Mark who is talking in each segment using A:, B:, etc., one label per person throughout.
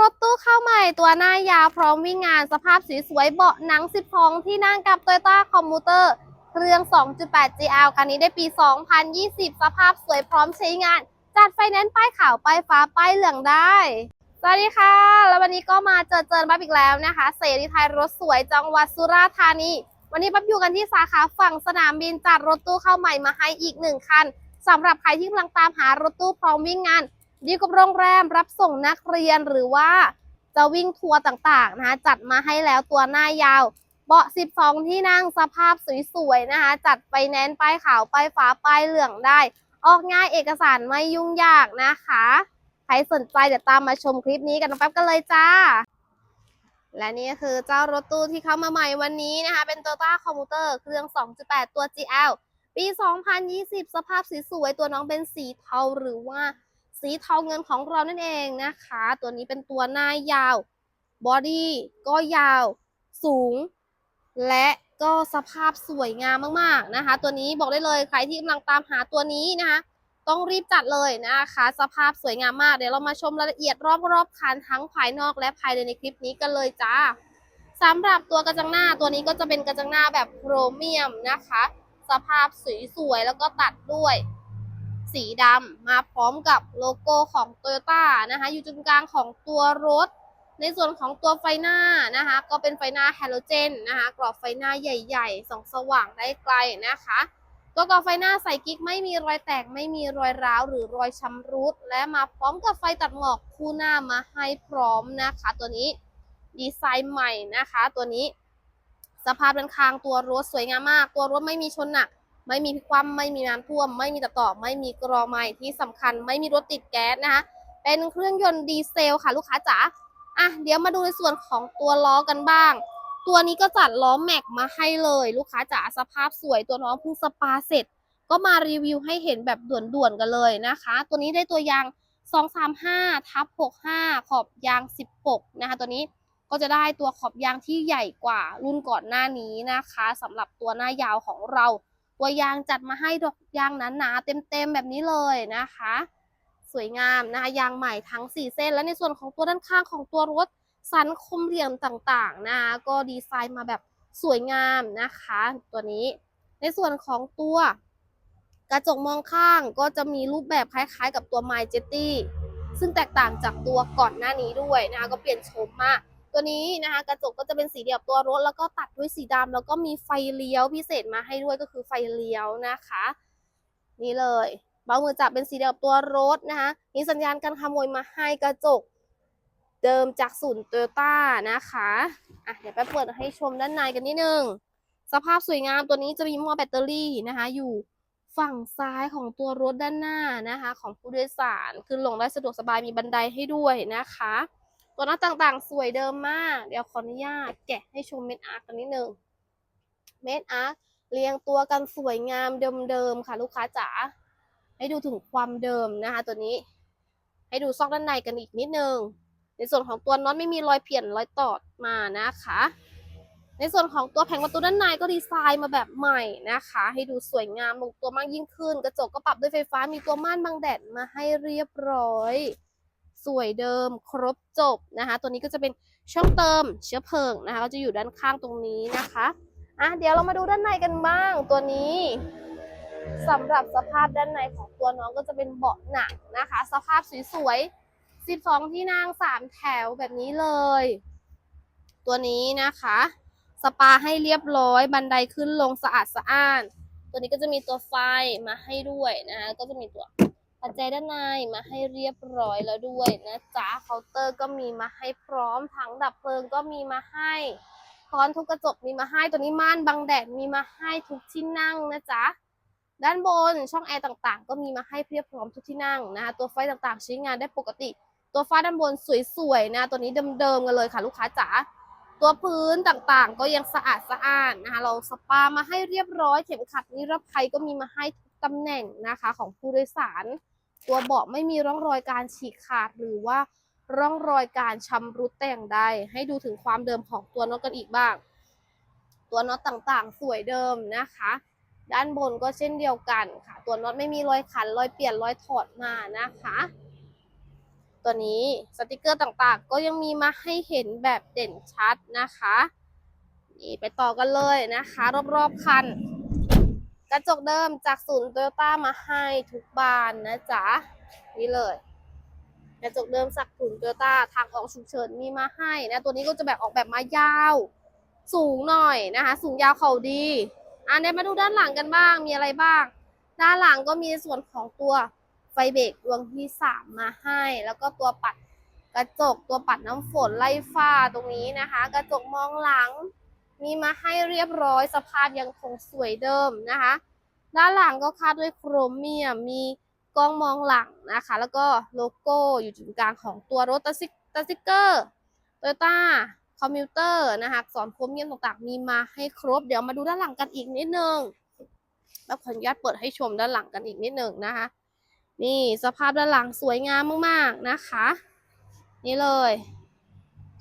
A: รถตู้เข้าใหม่ตัวหน้ายาวพร้อมวิ่งงานสภาพสีสวยเบาะหนัง12ที่นั่งกับ Toyota Commuter เครื่อง 2.8 GL คันนี้ได้ปี 2020 สภาพสวยพร้อมใช้งาน จัดไฟแนนซ์ป้ายขาวป้ายฟ้าป้ายเหลืองได้ สวัสดีค่ะ แล้ววันนี้ก็มาเจอเจอบับอีกแล้วนะคะ เสรีไทยรถสวยจังหวัดสุราษฎร์ธานี วันนี้บับอยู่กันที่สาขาฝั่งสนามบินจัดรถตู้เข้าใหม่มาให้อีกหนึ่งคันสำหรับใครที่กำลังตามหารถตู้พร้อมวิ่งงาน ดีกับโรงแรมรับส่งนักเรียนหรือว่าจะวิ่งทัวร์ต่างๆนะคะจัดมาให้แล้วตัวหน้ายาว เบาะ 12 ที่นั่งสภาพสวยๆนะคะ จัดไปแนนป้ายขาวป้ายฟ้าป้ายเหลืองได้ ออกง่ายเอกสารไม่ยุ่งยากนะคะ ใครสนใจเดี๋ยวตามมาชมคลิปนี้กันแป๊บกันเลยจ้า และนี่คือเจ้ารถตู้ที่เข้ามาใหม่วันนี้นะคะ เป็น Toyota Commuter เครื่อง 2.8 ตัว GL ปี 2020 สภาพสวยๆตัวน้องเป็นสีเทาหรือว่า สีเทาเงินของเรานั่นเองนะคะ ตัวนี้เป็นตัวหน้ายาวบอดี้ก็ยาวสูง และก็สภาพสวยงามมากๆนะคะ ตัวนี้บอกได้เลยใครที่กำลังตามหาตัวนี้นะคะ ต้องรีบจัดเลยนะคะ สภาพสวยงามมากเดี๋ยวเรามาชมรายละเอียดรอบๆคันทั้งภายนอกและภายในในคลิปนี้กันเลยจ้าสำหรับตัวกระจังหน้าตัวนี้ก็จะเป็นกระจังหน้าแบบโครเมียมนะคะ สภาพสวยๆแล้วก็ตัดด้วย สีดำมาพร้อมกับโลโก้ของ t o y ยต้นะคะ อยู่จุดกลางของตัวรถ ในส่วนของตัวไฟหน้านะคะ ก็เป็นไฟหน้าแฮโลเจนนะคะกรอบไฟหน้าใหญ่ๆส่องสว่างได้ไกลนะคะตัวกรอบไฟหน้าใส่กิ๊กไม่มีรอยแตกไม่มีรอยร้าวหรือรอยชำรุด และมาพร้อมกับไฟตัดหมอกคู่หน้ามาให้พร้อมนะคะ ตัวนี้ดีไซน์ใหม่นะคะ ตัวนี้ สภาพด้านข้างตัวรถสวยงามมาก ตัวรถไม่มีชนหนัก ไม่มีพิคว่ำไม่มีน้ำท่วม ไม่มีตะต่อไม่มีกรอไม้ที่สำคัญ ไม่มีรถติดแก๊สนะคะเป็นเครื่องยนต์ดีเซลค่ะลูกค้าจ๋าอะเดี๋ยวมาดูในส่วนของตัวล้อกันบ้าง ตัวนี้ก็จัดล้อแม็กมาให้เลย ลูกค้าจ๋าสภาพสวยตัวน้องเพิ่งสปาเสร็จ ก็มารีวิวให้เห็นแบบด่วนๆกันเลยนะคะ ตัวนี้ได้ตัวยาง 235ทับ65 ขอบยาง 16 นะคะ ตัวนี้ก็จะได้ตัวขอบยางที่ใหญ่กว่ารุ่นก่อนหน้านี้นะคะสำหรับตัวหน้ายาวของเรา ตัวยางจัดมาให้ดอกยางหนาๆเต็มๆแบบนี้เลยนะคะ สวยงามนะคะยางใหม่ทั้ง 4 เส้น และในส่วนของตัวด้านข้างของตัวรถสันคมเหลี่ยมต่างๆนะคะก็ดีไซน์มาแบบสวยงามนะคะ ตัวนี้ ในส่วนของตัวกระจกมองข้างก็จะมีรูปแบบคล้ายๆ กับตัว My Jetty ซึ่งแตกต่างจากตัวก่อนหน้านี้ด้วยนะคะก็เปลี่ยนโฉมมาก ตัวนี้นะคะกระจกก็จะเป็นสีเดียวกับตัวรถ แล้วก็ตัดด้วยสีดำแล้วก็มีไฟเลี้ยวพิเศษมาให้ด้วยก็คือไฟเลี้ยวนะคะ นี่เลยเบามือจับเป็นสีเดียวกับตัวรถนะคะมีสัญญาณการขโมยมาให้กระจกเดิมจากศูนย์โตโยต้านะคะอะเดี๋ยวไปเปิดให้ชมด้านในกันนิดนึง สภาพสวยงามตัวนี้จะมีหม้อแบตเตอรี่นะคะ อยู่ฝั่งซ้ายของตัวรถด้านหน้านะคะ ของผู้โดยสารขึ้นลงได้สะดวกสบายมีบันไดให้ด้วยนะคะ ตัวหน้าต่างๆ สวยเดิมมาก เดี๋ยวขออนุญาตแกะให้ชมเม็ดอาร์กันนิดนึง เม็ดอาร์คเรียงตัวกันสวยงามเดิมๆค่ะ ลูกค้าจ๋า ให้ดูถึงความเดิมนะคะ ตัวนี้ ให้ดูซอกด้านในกันอีกนิดนึง ในส่วนของตัวน็อตไม่มีรอยเปลี่ยนรอยตอดมานะคะ ในส่วนของตัวแผงประตูด้านในก็ดีไซน์มาแบบใหม่นะคะ ให้ดูสวยงามลงตัวมากยิ่งขึ้น กระจกก็ปรับด้วยไฟฟ้า มีตัวม่านบังแดดมาให้เรียบร้อย สวยเดิมครบจบนะคะ ตัวนี้ก็จะเป็นช่องเติมเชื้อเพลิงนะคะ ก็จะอยู่ด้านข้างตรงนี้นะคะอะเดี๋ยวเรามาดูด้านในกันบ้างตัวนี้สำหรับสภาพด้านในของตัวน้องก็จะเป็นเบาะหนังนะคะ สภาพสวยๆ 12 ที่นั่ง 3 แถวแบบนี้เลย ตัวนี้นะคะ สปาให้เรียบร้อย บันไดขึ้นลงสะอาดสะอ้าน ตัวนี้ก็จะมีตัวไฟมาให้ด้วยนะคะก็จะมีตัว ปัจจัยด้านในมาให้เรียบร้อยแล้วด้วยนะจ๊ะเคาน์เตอร์ก็มีมาให้พร้อมถังดับเพลิงก็มีมาให้ค้อนทุกกระจกมีมาให้ตัวนี้ม่านบังแดดมีมาให้ทุกที่นั่งนะจ๊ะด้านบนช่องแอร์ต่างๆ ก็มีมาให้เพียบพร้อมทุกที่นั่งนะคะตัวไฟต่างๆ ใช้งานได้ปกติ ตัวฟ้าด้านบนสวยๆนะตัวนี้เดิมๆกันเลยค่ะลูกค้าจ๋าตัวพื้นต่างๆ ก็ยังสะอาดสะอ้านนะคะเราสปามาให้เรียบร้อยเข็มขัดนิรภัยก็มีมาให้ทุกตำแหน่งนะคะของผู้โดยสาร ตัวเบาะไม่มีร่องรอยการฉีกขาดหรือว่าร่องรอยการชำรุดแต่อย่างใดให้ดูถึงความเดิมของตัวน็อตกันอีกบ้าง ตัวน็อตต่างๆ สวยเดิมนะคะ ด้านบนก็เช่นเดียวกันค่ะ ตัวน็อตไม่มีรอยขันรอยเปลี่ยนรอยถอดมานะคะ ตัวนี้สติกเกอร์ต่างๆ ก็ยังมีมาให้เห็นแบบเด่นชัดนะคะนี่ไปต่อกันเลยนะคะ รอบๆคัน กระจกเดิมจากศูนย์โตโยต้ามาให้ทุกบานนะจ๊ะนี่เลย กระจกเดิมจากศูนย์โตโยต้าทางออกฉุกเฉินมีมาให้นะตัวนี้ก็จะแบบออกแบบมายาว สูงหน่อยนะคะ สูงยาวเข่าดีอะเดี๋ยวมาดูด้านหลังกันบ้างมีอะไรบ้าง ด้านหลังก็มีส่วนของตัวไฟเบรกดวงที่สามมาให้ แล้วก็ตัวปัดกระจกตัวปัดน้ำฝนไล่ฝ้าตรงนี้นะคะ กระจกมองหลัง มีมาให้เรียบร้อยสภาพยังคงสวยเดิมนะคะ ด้านหลังก็คาดด้วยโครเมียมมีกล้องมองหลังนะคะ แล้วก็โลโก้อยู่จุดกลางของตัวรถตาซิกตาซิกเกอร์โตโยต้าคอมพิวเตอร์นะคะอักษรโครเมียมต่างๆ มีมาให้ครบ เดี๋ยวมาดูด้านหลังกันอีกนิดนึงแล้วขออนุญาตเปิดให้ชมด้านหลังกันอีกนิดนึงนะคะ นี่สภาพด้านหลังสวยงามมากๆนะคะ นี่เลย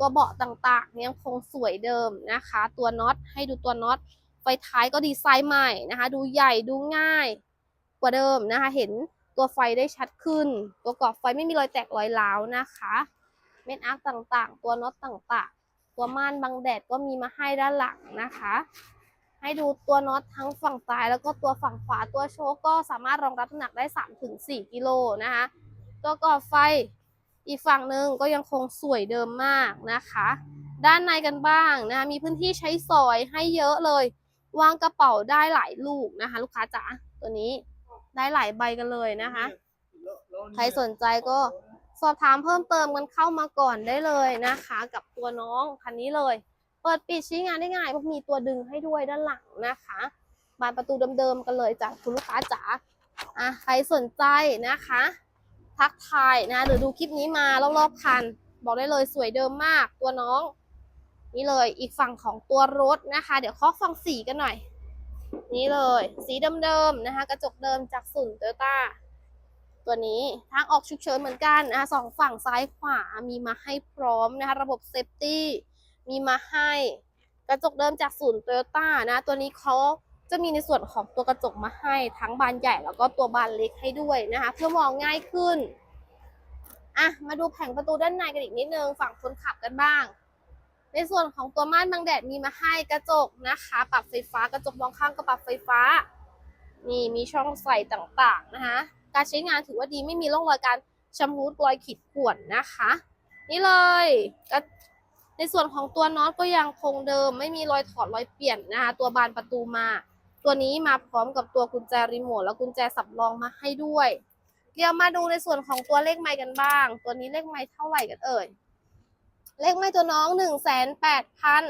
A: ตัวเบาะต่างๆยังคงสวยเดิมนะคะ ตัวน็อตให้ดูตัวน็อตไฟท้ายก็ดีไซน์ใหม่นะคะ ดูใหญ่ดูง่ายกว่าเดิมนะคะ เห็นตัวไฟได้ชัดขึ้น ตัวกรอบไฟไม่มีรอยแตกรอยร้าวนะคะ เม็ดอาร์คต่างๆ ตัวน็อตต่างๆ ตัวม่านบังแดดก็มีมาให้ด้านหลังนะคะ ให้ดูตัวน็อตทั้งฝั่งซ้ายแล้วก็ตัวฝั่งขวาตัวโชคก็สามารถรองรับน้ำหนักได้ 3-4 กิโลนะคะ ตัวกรอบไฟ อีกฝั่งหนึ่งก็ยังคงสวยเดิมมากนะคะ ด้านในกันบ้างนะคะมีพื้นที่ใช้สอยให้เยอะเลย วางกระเป๋าได้หลายลูกนะคะ ลูกค้าจ๋าตัวนี้ได้หลายใบกันเลยนะคะ ใครสนใจก็สอบถามเพิ่มเติมกันเข้ามาก่อนได้เลยนะคะ กับตัวน้องคันนี้เลย เปิดปิดใช้งานได้ง่ายเพราะมีตัวดึงให้ด้วยด้านหลังนะคะบานประตูเดิมๆกันเลยจากคุณลูกค้าจ๋าอะใครสนใจนะคะ ทักทายนะ หรือดูคลิปนี้มารอบๆคัน บอกได้เลยสวยเดิมมากตัวน้อง นี่เลยอีกฝั่งของตัวรถนะคะ เดี๋ยวเคาะฟังสีกันหน่อย นี่เลย สีเดิมๆนะคะ กระจกเดิมจากศูนย์โตโยต้าตัวนี้ทางออกฉุกเฉินเหมือนกันนะคะสองฝั่งซ้ายขวามีมาให้พร้อมนะคะ ระบบเซฟตี้มีมาให้ กระจกเดิมจากศูนย์โตโยต้านะ ตัวนี้เขา จะมีในส่วนของตัวกระจกมาให้ทั้งบานใหญ่แล้วก็ตัวบานเล็กให้ด้วยนะคะ เพื่อมองง่ายขึ้นอะมาดูแผงประตูด้านในกันอีกนิดนึงฝั่งคนขับกันบ้าง ในส่วนของตัวม่านบังแดดมีมาให้กระจกนะคะ ปรับไฟฟ้ากระจกมองข้างก็ปรับไฟฟ้านี่มีช่องใส่ต่างๆนะคะ การใช้งานถือว่าดีไม่มีร่องรอยการชำรุดรอยขีดข่วนนะคะ นี่เลยก็ในส่วนของตัวน็อตก็ยังคงเดิม ไม่มีรอยถอดรอยเปลี่ยนนะคะ ตัวบานประตูมา ตัวนี้มาพร้อมกับตัวกุญแจรีโมทและกุญแจสำรองมาให้ด้วย เดี๋ยวมาดูในส่วนของตัวเลขไม้กันบ้าง ตัวนี้เลขไม้เท่าไหร่กันเอ่ย เลขไม้ตัวน้องหนึ่งแสนแปดพัน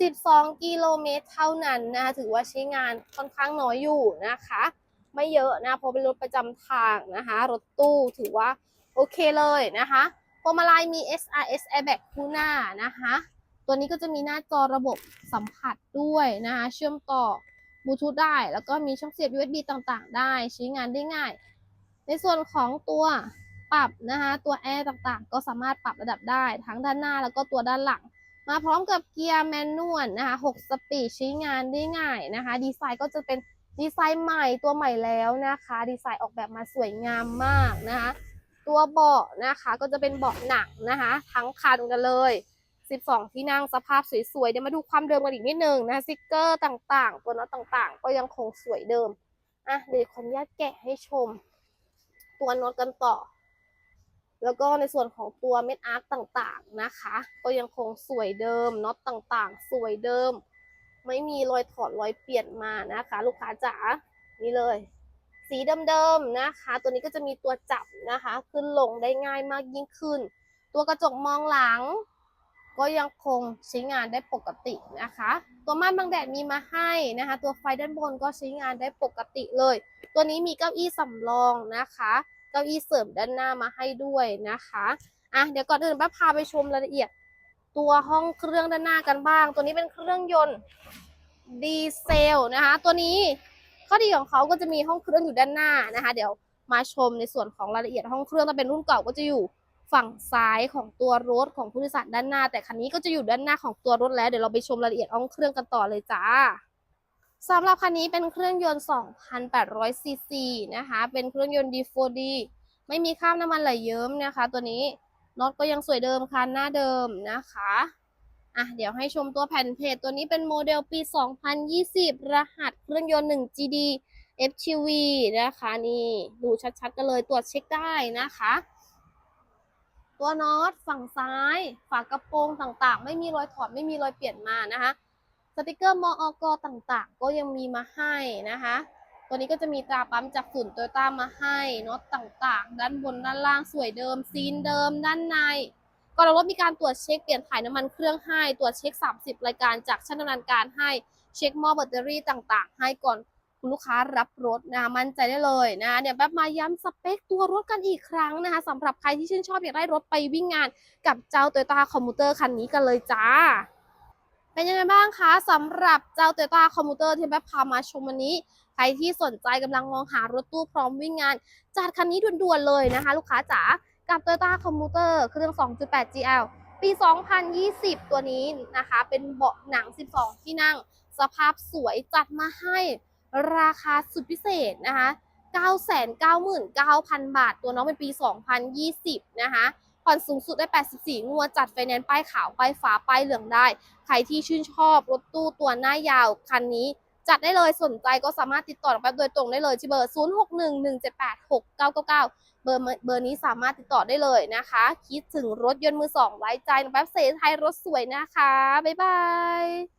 A: สิบสองกิโลเมตรเท่านั้นนะคะถือว่าใช้งานค่อนข้างน้อยอยู่นะคะ ไม่เยอะนะเพราะเป็นรถประจำทางนะคะ รถตู้ถือว่าโอเคเลยนะคะพวงมาลัยมี SRS airbag คู่หน้านะคะ ตัวนี้ก็จะมีหน้าจอระบบสัมผัสด้วยนะคะ เชื่อมต่อ บลูทูธได้ แล้วก็มีช่องเสียบ USB ต่างๆ ได้ ใช้งานได้ง่าย ในส่วนของตัวปรับนะคะตัวแอร์ต่างๆ ก็สามารถปรับระดับได้ทั้งด้านหน้าแล้วก็ตัวด้านหลัง มาพร้อมกับเกียร์แมนนวลนะคะ6สปีดใช้งานได้ง่ายนะคะ ดีไซน์ก็จะเป็นดีไซน์ใหม่ตัวใหม่แล้วนะคะ ดีไซน์ออกแบบมาสวยงามมากนะคะ ตัวเบาะนะคะก็จะเป็นเบาะหนังนะคะ ทั้งคันกันเลย 12 ที่นั่งสภาพสวยๆ เดี๋ยวมาดูความเดิมกันอีกนิดนึงนะสติกเกอร์ต่างๆ ตัวน็อตต่างๆ ก็ยังคงสวยเดิม อะเดี๋ยวขออนุญาตแกะให้ชม ตัวน็อตกันต่อ แล้วก็ในส่วนของตัวเม็ดอาร์คต่างๆนะคะ ก็ยังคงสวยเดิมน็อตต่างๆ สวยเดิม ไม่มีรอยถอดรอยเปลี่ยนมานะคะ ลูกค้าจ๋านี่เลย สีเดิมๆนะคะ ตัวนี้ก็จะมีตัวจับนะคะ ขึ้นลงได้ง่ายมากยิ่งขึ้น ตัวกระจกมองหลัง ก็ยังคงใช้งานได้ปกตินะคะ ตัวม่านบังแดดมีมาให้นะคะ ตัวไฟด้านบนก็ใช้งานได้ปกติเลย ตัวนี้มีเก้าอี้สำรองนะคะ เก้าอี้เสริมด้านหน้ามาให้ด้วยนะคะอะเดี๋ยวก่อนอื่นป้าพาไปชมรายละเอียด ตัวห้องเครื่องด้านหน้ากันบ้าง ตัวนี้เป็นเครื่องยนต์ดีเซลนะคะ ตัวนี้ข้อดีของเขาก็จะมีห้องเครื่องอยู่ด้านหน้านะคะ เดี๋ยวมาชมในส่วนของรายละเอียดห้องเครื่องถ้าเป็นรุ่นเก่าก็จะอยู่ ฝั่งซ้ายของตัวรถของผู้โดยสารด้านหน้า แต่คันนี้ก็จะอยู่ด้านหน้าของตัวรถแล้ว เดี๋ยวเราไปชมรายละเอียดห้องเครื่องกันต่อเลยจ้าสำหรับคันนี้เป็นเครื่องยนต์ 2,800 ซีซีนะคะ เป็นเครื่องยนต์ D4D ไม่มีคราบน้ำมันไหลเยิ้มนะคะ ตัวนี้น็อตก็ยังสวยเดิมคันหน้าเดิมนะคะอะเดี๋ยวให้ชมตัวแผ่นเพจตัวนี้เป็นโมเดลปี 2020 รหัสเครื่องยนต์ 1 GD FTV นะคะ นี่ ดูชัดๆกันเลยตรวจเช็คได้นะคะ ตัวน็อตฝั่งซ้าย ฝากระโปรงต่างๆ ไม่มีรอยถอดไม่มีรอยเปลี่ยนมานะคะสติกเกอร์มออกต่างๆ ก็ยังมีมาให้นะคะ ตัวนี้ก็จะมีตราปั๊มจากศูนโตโยต้ามาให้น็อตต่างๆ ด้านบนด้านล่างสวยเดิมซีนเดิม ด้านในก่อนรถมีการตรวจเช็คเปลี่ยนถ่ายน้ำมันเครื่องให้ตรวจเช็ค 30 รายการจากช่างดำเนินการให้เช็คหม้อแบตเตอรี่ต่าง ๆ ให้ก่อน คุณลูกค้ารับรถนะคะมั่นใจได้เลยนะคะเดี๋ยวแป๊บมาย้ำสเปคตัวรถกันอีกครั้งนะคะสำหรับใครที่ชื่นชอบอยากได้รถไปวิ่งงานกับเจ้า Toyota Commuter คันนี้กันเลยจ้าเป็นยังไงบ้างคะสำหรับเจ้า Toyota Commuter ที่แป๊บพามาชมวันนี้ ใครที่สนใจกำลังมองหารถตู้พร้อมวิ่งงาน จัดคันนี้ด่วนๆเลยนะคะ ลูกค้าจ๋ากับ Toyota Commuter เครื่อง 2.8 GL ปี 2020 ตัวนี้นะคะ เป็นเบาะหนัง 12 ที่นั่ง สภาพสวยจัดมาให้ ราคาสุดพิเศษนะคะ999,000 บาท ตัวน้องเป็นปี 2020 นะคะ ผ่อนสูงสุดได้ 84 งวด จัดไฟแนนซ์ป้ายขาว ป้ายฟ้า ป้ายเหลืองได้ ใครที่ชื่นชอบรถตู้ตัวหน้ายาว คันนี้ จัดได้เลย สนใจก็สามารถติดต่อน้องแป๊บโดยตรงได้เลยที่เบอร์ 0611786999 เบอร์เบอร์นี้สามารถติดต่อได้เลยนะคะ คิดถึงรถยนต์มือสองไว้ใจน้องแป๊บเซไทยรถสวยนะคะ บ๊ายบาย